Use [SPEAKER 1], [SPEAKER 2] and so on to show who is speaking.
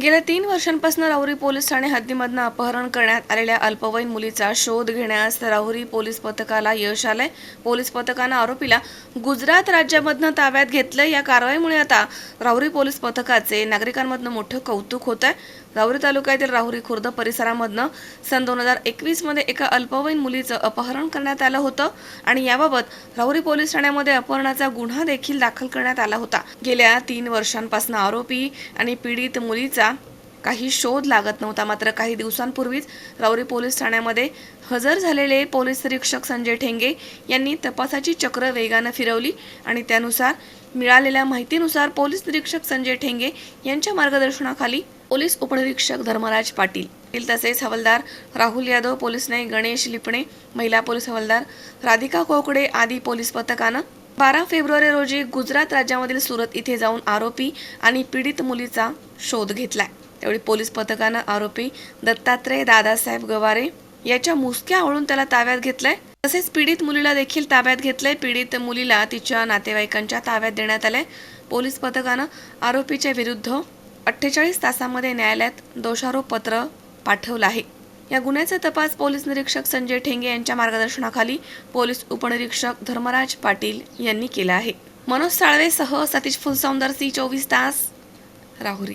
[SPEAKER 1] गेल्या तीन वर्षांपासून राहुरी पोलीस ठाणे हद्दीमधनं अपहरण करण्यात आलेल्या अल्पवयीन मुलीचा शोध घेण्यास राहुरी पोलीस पथकाला यश आलंय. पोलीस पथकानं आरोपीला गुजरात राज्यामधनं ताब्यात घेतलं या कारवाईमुळे आता राहुरी पोलीस पथकाचे नागरिकांमधनं मोठं कौतुक होत आहे राहुरी तालुक्यातील राहुरी खुर्द परिसरामधनं सन दोन हजार एकवीसमध्ये एका अल्पवयीन मुलीचं अपहरण करण्यात आलं होतं आणि याबाबत राहुरी पोलीस ठाण्यामध्ये अपहरणाचा गुन्हा देखील दाखल करण्यात आला होता. गेल्या तीन वर्षांपासून आरोपी आणि पीडित मुलीचा काही शोध लागत नव्हता. मात्र काही दिवसांपूर्वीच राऊरी पोलीस ठाण्यामध्ये हजर झालेले पोलीस निरीक्षक संजय ठेंगे यांनी तपासाची चक्र वेगानं फिरवली आणि त्यानुसार मिळालेल्या माहितीनुसार पोलीस निरीक्षक संजय ठेंगे यांच्या मार्गदर्शनाखाली पोलीस उपनिरीक्षक धर्मराज पाटील तसेच हवलदार राहुल यादव पोलीस नाईक गणेश लिपणे महिला पोलीस हवालदार राधिका कोकडे आदी पोलीस पथकानं बारा फेब्रुवारी रोजी गुजरात राज्यामधील सुरत इथे जाऊन आरोपी आणि पीडित मुलीचा शोध घेतलाय. त्यावेळी पोलीस पथकानं आरोपी दत्तात्रय दादासाहेब गवारे याच्या मुसक्या आवळून त्याला ताब्यात घेतलंय. तसेच पीडित मुलीला देखील ताब्यात घेतलंय. पीडित मुलीला तिच्या नातेवाईकांच्या ताब्यात देण्यात आलंय. पोलीस पथकानं आरोपीच्या विरुद्ध अठ्ठेचाळीस तासामध्ये न्यायालयात दोषारोप पत्र पाठवलं आहे. या गुन्ह्याचा तपास पोलीस निरीक्षक संजय ठेंगे यांच्या मार्गदर्शनाखाली पोलीस उपनिरीक्षक धर्मराज पाटील यांनी केला आहे. मनोज साळवेसह सतीश फुलसौंदर सी चोवीस तास राहुरी.